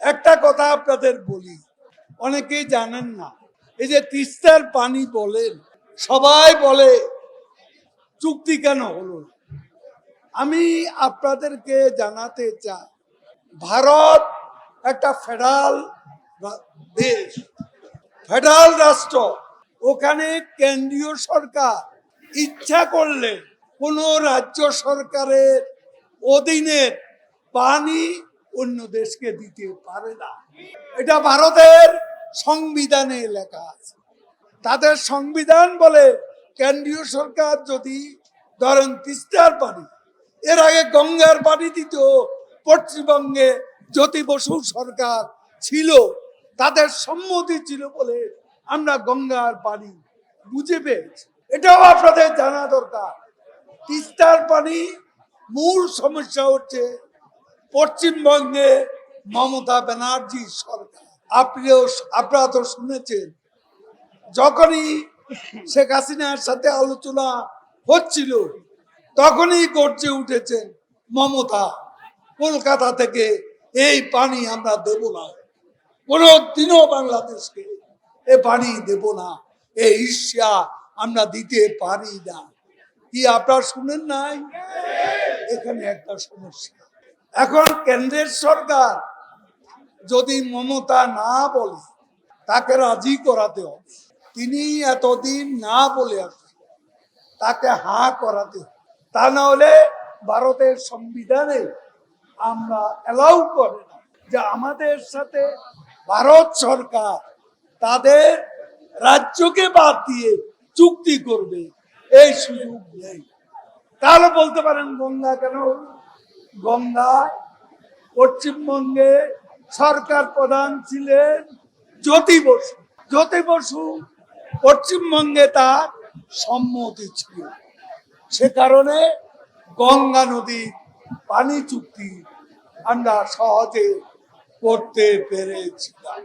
একটা কথা আপনাদের বলি, অনেকেই জানেন না, এই যে তিস্তার পানি বলেন, সবাই বলে, চুক্তি কেন হলো আমি আপনাদেরকে জানাতে চাই, ভারত একটা ফেডারাল দেশ ফেডারাল রাষ্ট্র, ওখানে কেন্দ্রীয় সরকার, ইচ্ছা করলে কোনো রাজ্য সরকারের অধীনের পানি অন্য দেশকে দিতে পারে না। এটা ভারতের সংবিধানে লেখা আছে। তাদের সংবিধান বলে কেন্দ্রীয় সরকার যদি ধরেন তিস্তার পানি এর আগে গঙ্গার পানি দিত পশ্চিমবঙ্গে জ্যোতি বসু সরকার ছিল, তাদের সম্মতি ছিল বলে আমরা গঙ্গার পানি বুঝে পেয়েছি। এটাও আপনাদের জানা দরকার। তিস্তার পানি মূল সমস্যা হচ্ছে পশ্চিমবঙ্গে মমতা ব্যানার্জি সরকার। আপনিও, আপনারা তো শুনেছেন। যখনই শেখ হাসিনার সাথে আলোচনা হচ্ছিল, তখনই গর্জে উঠেছেন মমতা। কলকাতা থেকে এই পানি আমরা দেব না। কোনো দিনও বাংলাদেশকে এ পানি দেব না। এই ঈর্ষা আমরা দিতে পারি না। কি আপনারা শুনেন নাই? এখানে একটা সমস্যা। এখন কেন্দ্রের সরকার যদি মমতা না বলে, তাকে রাজি করাতে হবে। তিনি এতদিন না বলে তাকে হা করাতে তা না হলে ভারতের সংবিধানে আমরা অ্যালাউ করে না যে আমাদের সাথে ভারত সরকার তাদের রাজ্যকে বাদ দিয়ে চুক্তি করবে, এই সুযোগ নেই। তাহলে বলতে পারেন গঙ্গা কেন গঙ্গা, পশ্চিমবঙ্গে সরকার প্রধান ছিলেন জ্যোতি বসু। জ্যোতি বসু পশ্চিমবঙ্গে তার সম্মতি ছিল। সে কারণে গঙ্গা নদীর পানি চুক্তি আমরা সহজে করতে পেরেছিলাম।